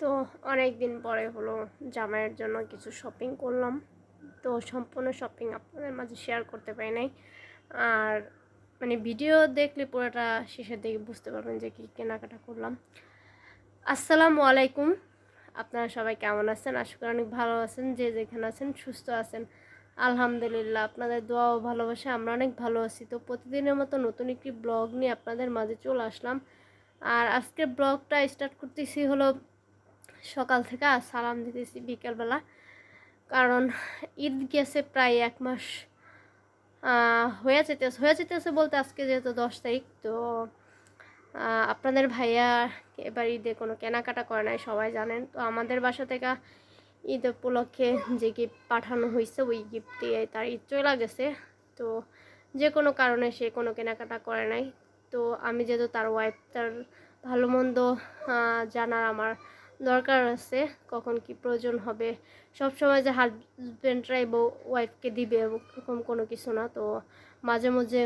তো অনেক দিন পরে হলো জামাইয়ের জন্য কিছু শপিং করলাম। তো সম্পূর্ণ শপিং আপনাদের মাঝে শেয়ার করতে পারি নাই। আর মানে ভিডিও দেখলে পুরোটা শেষের দিকে বুঝতে পারবেন যে কী কেনাকাটা করলাম। আসসালামু আলাইকুম। আপনারা সবাই কেমন আছেন? আশা করি অনেক ভালো আছেন। যে যেখানে আছেন সুস্থ আছেন। আলহামদুলিল্লাহ, আপনাদের দোয়া ও ভালোবাসা আমরা অনেক ভালো আছি। তো প্রতিদিনের মতো নতুন একটি ব্লগ নিয়ে আপনাদের মাঝে চলে আসলাম। আর আজকের ব্লগটা স্টার্ট করতেছি হলো সকাল থেকে সালাম দিতেছি বিকেলবেলা। কারণ ঈদ গেছে প্রায় এক মাস হয়ে যেতেছে হয়ে যেতেছে বলতে আজকে যেহেতু দশ তারিখ, তো আপনাদের ভাইয়া এবার ঈদে কোনো কেনাকাটা করে নাই, সবাই জানেন। তো আমাদের বাসা থেকে ঈদ উপলক্ষে যে গিফট পাঠানো হয়েছে, ওই গিফট দিয়ে তার ঈদ চলে গেছে। তো যে কোনো কারণে সে কোনো কেনাকাটা করে নাই। তো আমি যেহেতু তার ওয়াইফ তার ভালো মন্দ জানার আমার দরকার আছে, কখন কি প্রয়োজন হবে। সব সময় যে হাজব্যান্ডরাই বউ ওয়াইফকে দিবে এরকম কোনো কিছু না। তো মাঝে মাঝে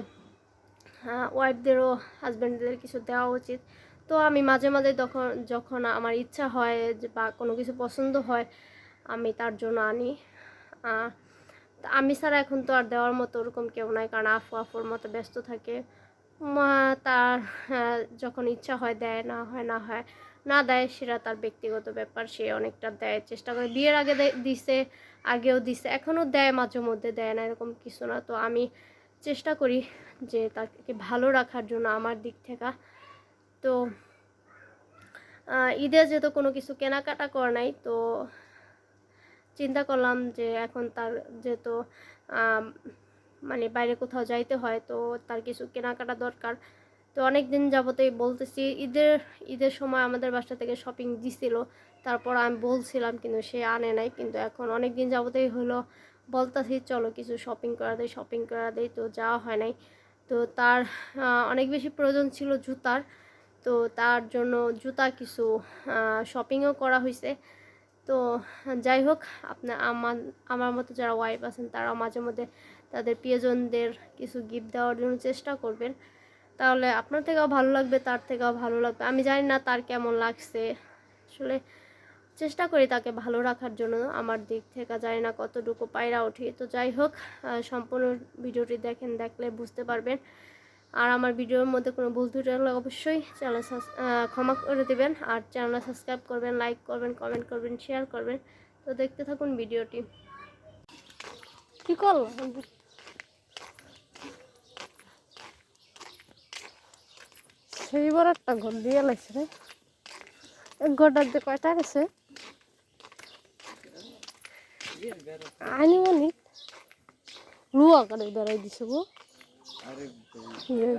ওয়াইফদেরও হাজব্যান্ডদের কিছু দেওয়া উচিত। তো আমি মাঝে মাঝে তখন, যখন আমার ইচ্ছা হয় বা কোনো কিছু পছন্দ হয়, আমি তার জন্য আনি। আমি ছাড়া এখন তো আর দেওয়ার মতো ওরকম কেউ নাই, কারণ আফু আফুর মতো ব্যস্ত থাকে। মা তার যখন ইচ্ছা হয় দেয় না হয় না হয় না দেয় সেটা তার ব্যক্তিগত ব্যাপার, সে অনেকটা দেয়, চেষ্টা করে। বিয়ের আগে দিছে, আগেও দিছে, এখনও দেয় মাঝে মধ্যে, দেয় না, এরকম কিছু না। তো আমি চেষ্টা করি যে তাকে ভালো রাখার জন্য আমার দিক থেকে। তো ঈদে যেহেতু কোনো কিছু কেনাকাটা করা নাই, তো চিন্তা করলাম যে এখন তার যেহেতু মানে বাইরে কোথাও যাইতে হয়, তো তার কিছু কেনাকাটা দরকার। তো অনেক দিন যাবতেই বলতেছি, ঈদের ঈদের সময় আমাদের বাসা থেকে শপিং দিছিল। তারপর আমি বলছিলাম, কিন্তু সে আনে নাই। কিন্তু এখন অনেক দিন যাবতেই হলো। বলতেছি, চলো কিছু শপিং করা দেয় শপিং করা দেয় তো যাওয়া হয় নাই। তো তার অনেক বেশি প্রয়োজন ছিল জুতার। তো তার জন্য জুতা কিছু শপিংও করা হয়েছে তো যাই হোক আপনার আমার আমার মতো যারা ওয়াইফ আছেন তারা মাঝে মধ্যে তাদের প্রিয়জনদের কিছু গিফট দেওয়ার জন্য চেষ্টা করবেন। তাহলে আপনার থেকেও ভালো লাগবে, তার থেকেও ভালো লাগবে। আমি জানি না তার কেমন লাগছে। আসলে চেষ্টা করি তাকে ভালো রাখার জন্য। আমার দিক থেকে জানি না কতটুকু পায়রা উঠি তো যাই হোক সম্পূর্ণ ভিডিওটি দেখেন, দেখলে বুঝতে পারবেন। আর আমার ভিডিওর মধ্যে কোনো ভুল ত্রুটি হলে অবশ্যই চ্যানেল ক্ষমা করে দেবেন। আর চ্যানেল সাবস্ক্রাইব করবেন লাইক করবেন কমেন্ট করবেন শেয়ার করবেন। তো দেখতে থাকুন ভিডিওটি। কি করল? সেই বড় একটা ঘর দিয়ে লাগছে রে। এক ঘরটার দিয়ে কয়টা গেছে আইনি লুয়া করে বেড়াই দিছে গো। ইয়ে।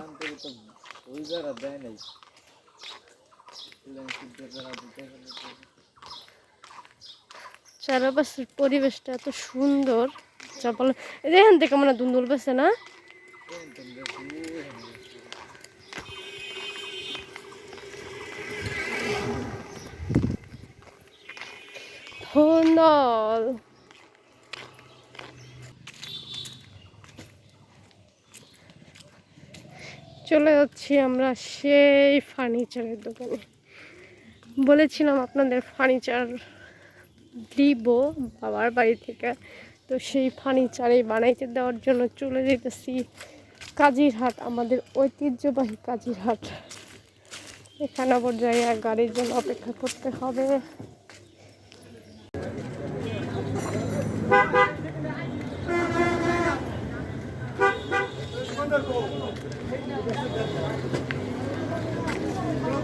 চারপাশের পরিবেশটা এত সুন্দর। যা বলে এখান থেকে মানে দুন্দুল পেছে না কোন তোমরা দূর হয়ে গেছে। সুন্দর চলে যাচ্ছি আমরা সেই ফার্নিচারের দোকানে। বলেছিলাম আপনাদের ফার্নিচার দিব বাবার বাড়ি থেকে। তো সেই ফার্নিচারই বানাইতে দেওয়ার জন্য চলে যেতেছি কাজিরহাট, আমাদের ঐতিহ্যবাহী কাজিরহাট। এখানে আবার জায়গায় গাড়ির জন্য অপেক্ষা করতে হবে।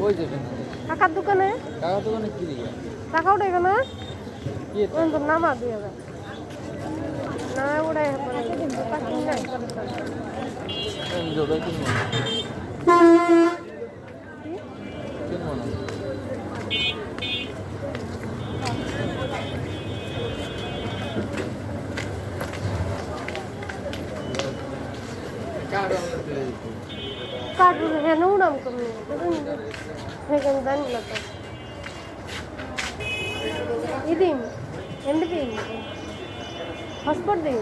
কই যাবেন? কাকার দোকানে? কাকার দোকানে কি দিকে টাকা উঠাইবে না কি তো নামা দিয়ে যাবে। না উড়াই পরে পাখি নাই যাব কিনবো। কি? কিনবো না কার আমরা ফেলে দিতে কার্টুন হ্যাঁ উড়াম কমি সেখানে জানি না তো ইদিন এমনি দিন হসপট দিন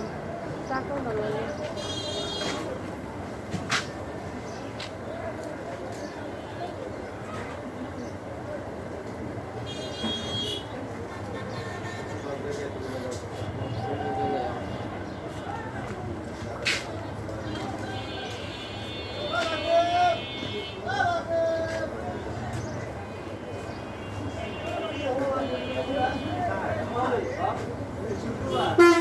টাকা ভালো এটা লাগবে লাগে নি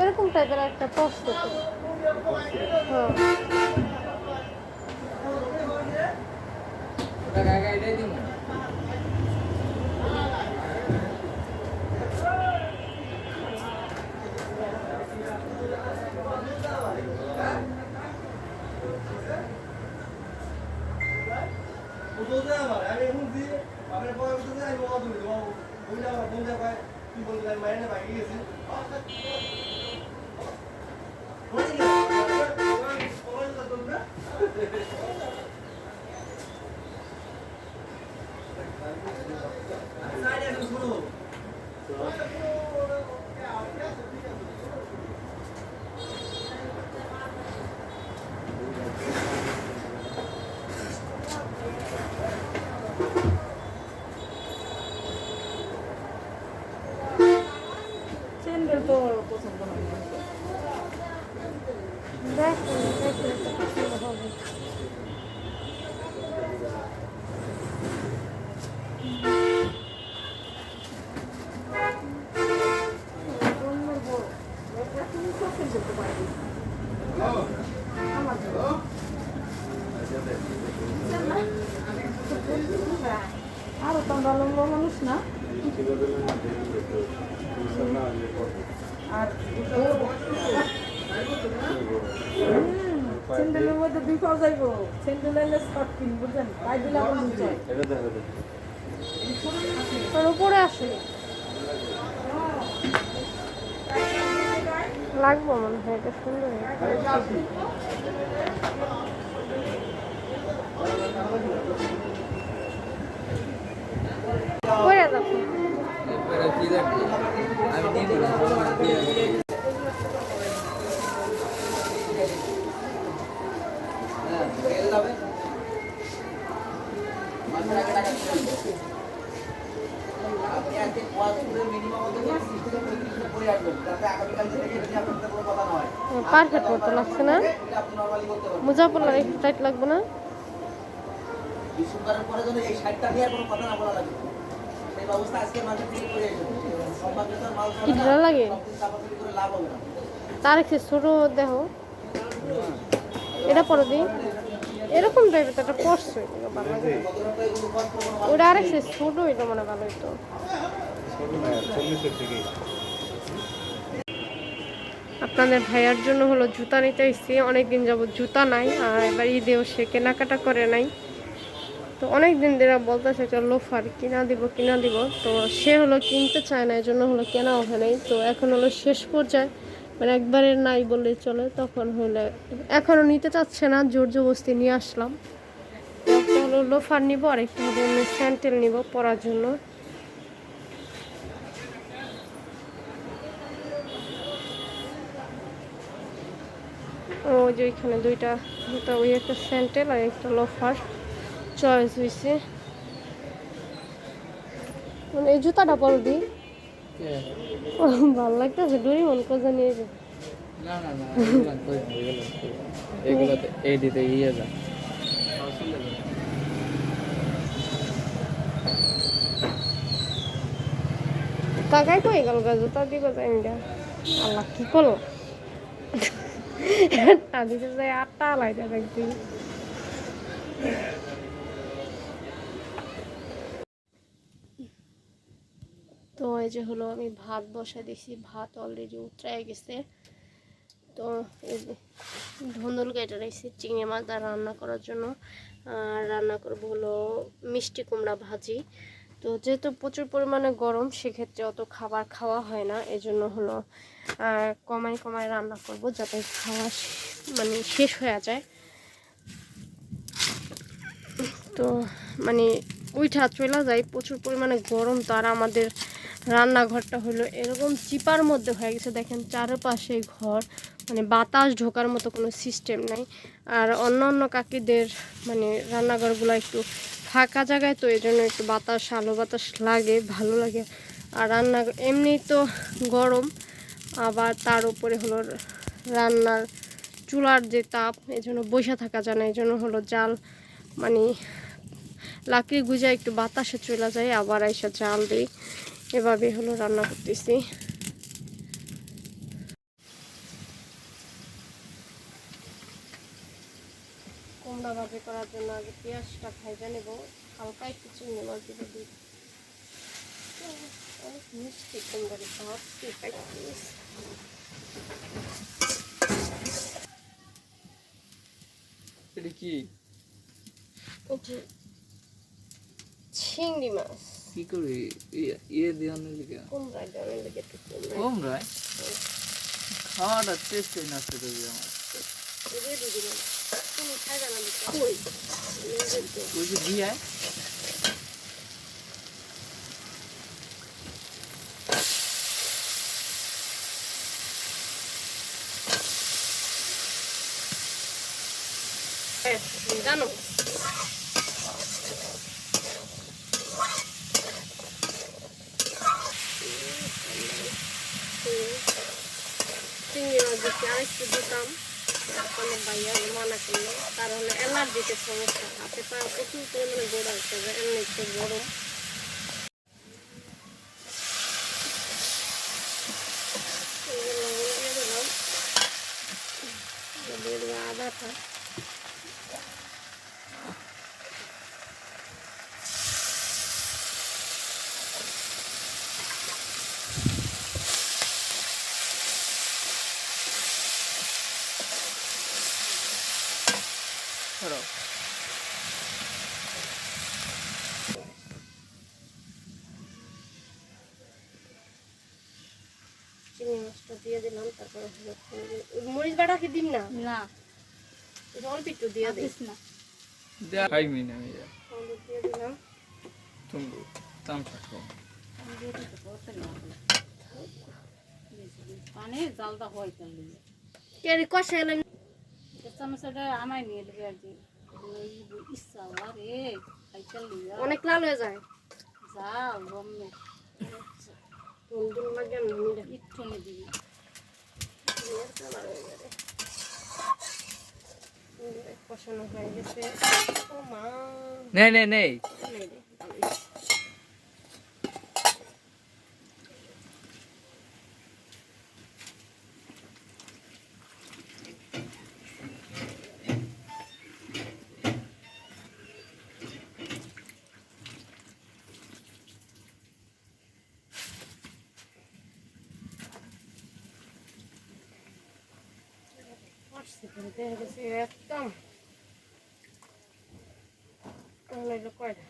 এরকম টাইপের একটা পোস্ট হ্যাঁ। ওটা গায়ে গায়ে দিয়ে দিন স্যান্ডেল তো পছন্দ হয় না। দেখুন দেখুন তো পছন্দ হবে অন্যের বড়। একটা তুমি তো স্যান্ডেল তো পারবে। আমার জন্য। আরও তো আমরা লম্বা মানুষ না? আর স্যান্ডেলের মধ্যে দুই পাও যাইব। স্যান্ডেল এলে শর্ট কিন বুঝলেন? এটা উপরে আসে। লাগবো মনে হয়, এটা সুন্দর কই যাব এরপরে কি দেখব আমি দিব না আপনি আজকে কথা না? হয় পারফেক্ট মতো লাগছে না? এটা আপনি নর্মালি করতে পারবেন মোজা পড়লে একটু টাইট লাগবে না কথা না বলা লাগে। কি ঢিলা লাগে? তার একটু ছোট দেহ। এটা পরে দিই। এরকম টাইপের তো একটা ভালো কোনো ওটা আর একটু ছোট এটা মনে ভালো হইতো। আপনাদের ভাইয়ার জন্য হলো জুতা নিতে এসেছি। অনেকদিন যাবত জুতা নাই আর এবার ঈদেও সে কেনাকাটা করে নাই। তো অনেক দিন ধরে বলতেছে একটা লোফার, কিনা দিব কিনা দিব। তো সে হলো কিনতে চায় না এই জন্য হলো কেনা ওঠে নাই। তো এখন হলো শেষ পর্যায়ে মানে একবারে নাই বললেই চলে। তখন হলে এখনও নিতে চাচ্ছে না, জোর জবস্তি নিয়ে আসলাম। হলো লোফার নিব আর একটা হলো স্যান্টেল নিব পরার জন্য। ও যে ওইখানে দুইটা দুটা ওই একটা স্যান্ডেল আর একটা লোফার। চয়েস হয়েছে মানে এই জুতাটা পর দি ভালো লাগতেছে ডুরি মন কোজা নিয়ে যে। না না না এগুলো এই দিতে ইয়ে যা। কাকাই কই গেল গা? জুতা দিব যাই না আল্লাহ কি করল? আদিকে যাই আটটা লাইটা দেখছি তো এই যে হলো আমি ভাত বসা দিছি, ভাত অলরেডি উতরাই গেছে। তো ধন্দল কেটে রাখছি চিংড়ি মাছ রান্না করার জন্য। আর রান্না করব হলো মিষ্টি কুমড়া ভাজি। তো যেহেতু প্রচুর পরিমাণে গরম, সেক্ষেত্রে অত খাবার খাওয়া হয় না। এজন্য হলো কমাই কমাই রান্না করব যাতে খাওয়া মানে শেষ হয়ে যায়। তো মানে উইঠা চলে যায়, প্রচুর পরিমাণে গরম তো আর আমাদের রান্নাঘরটা হলো এরকম চিপার মধ্যে হয়ে গেছে। দেখেন চারপাশে ঘর মানে বাতাস ঢোকার মতো কোনো সিস্টেম নাই। আর অন্য অন্য কাকিদের মানে রান্নাঘরগুলো একটু ফাঁকা জায়গায় তো এই জন্য একটু বাতাস, আলো বাতাস লাগে, ভালো লাগে। আর রান্না, এমনি তো গরম, আবার তার উপরে হলো রান্নার চুলার যে তাপ এই জন্য বসে থাকা যায় না। এই জন্য হলো জাল মানে লাকড়ি গুজা একটু বাতাসে চলে যায়, আবার এসে জাল দিই। এভাবে হলো রান্না করতেছি। কুমড়া ভাজি করার জন্য আগে পেঁয়াজটা ভাজা নেব হালকা একটু চিংড়ি মাছ দিয়ে দিই। অনেক মিষ্টি কুমড়ার ভাবছি পাইছিস এটা কি? চিংড়ি মাছ। কি করে? ইয়ে দেওয়ার লেগে একটু কম রায় খাওয়াটা টেস্ট নষ্ট করে দিবে আমার দিয়ে জানা দিতে কই নিজের তো ওই যে দিয়ে হ্যাঁ, জানো চিংড়ি মাছ দিচ্ছি আরেকটু দিতাম কোনো ভাইয়া মানা করল হলো অ্যালার্জিতে সমস্যা, হাতে পা প্রচুর পরিমাণে গোড়া হচ্ছে এমনি একটু গরম এই যে লবণ দিয়ে দিলাম দিয়ে দেবো আদাটা ধরো চিংড়ি মাছটা দিয়ে দিলাম তারপরে মরিচ বাটা কি দিন না? না। অল্প একটু দিয়ে দিস না। দেয়া খাই মিনা মিয়া হলুদ দিয়ে দিলাম। তুমি পানি জালটা হয় কেরি কষা চামচটা আমায় নিয়ে দেবে আর কি। ইচ্ছা খাইতে লিগে অনেক লাল হয়ে যায়। যাও গমে। নুন দুন লাগে আমি নিলে একটু নিয়ে দিবি কষানো হয়ে গেছে। ও মা। নেই আসছে দেখা গেছে একদম কয়টা